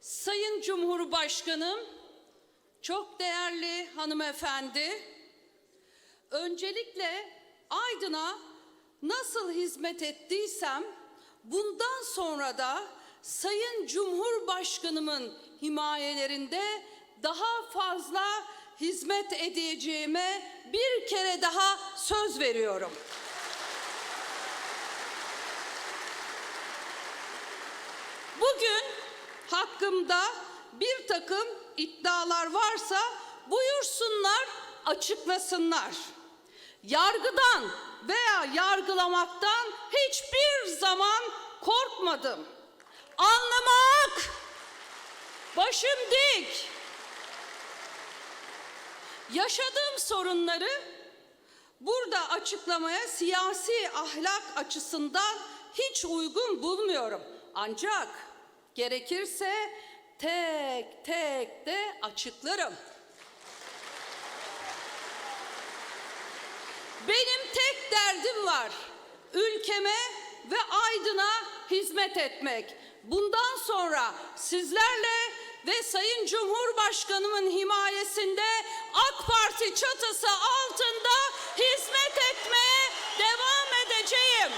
Sayın Cumhurbaşkanım, çok değerli hanımefendi, öncelikle Aydın'a nasıl hizmet ettiysem bundan sonra da Sayın Cumhurbaşkanımın himayelerinde daha fazla hizmet edeceğime bir kere daha söz veriyorum. Bugün hakkımda bir takım iddialar varsa buyursunlar, açıklasınlar. Yargıdan veya yargılamaktan hiçbir zaman korkmadım. Anlamak, başım dik. Yaşadığım sorunları burada açıklamaya siyasi ahlak açısından hiç uygun bulmuyorum. Ancak Gerekirse tek tek de açıklarım. Benim tek derdim var. Ülkeme ve Aydın'a hizmet etmek. Bundan sonra sizlerle ve Sayın Cumhurbaşkanımın himayesinde AK Parti çatısı altında hizmet etmeye devam edeceğim.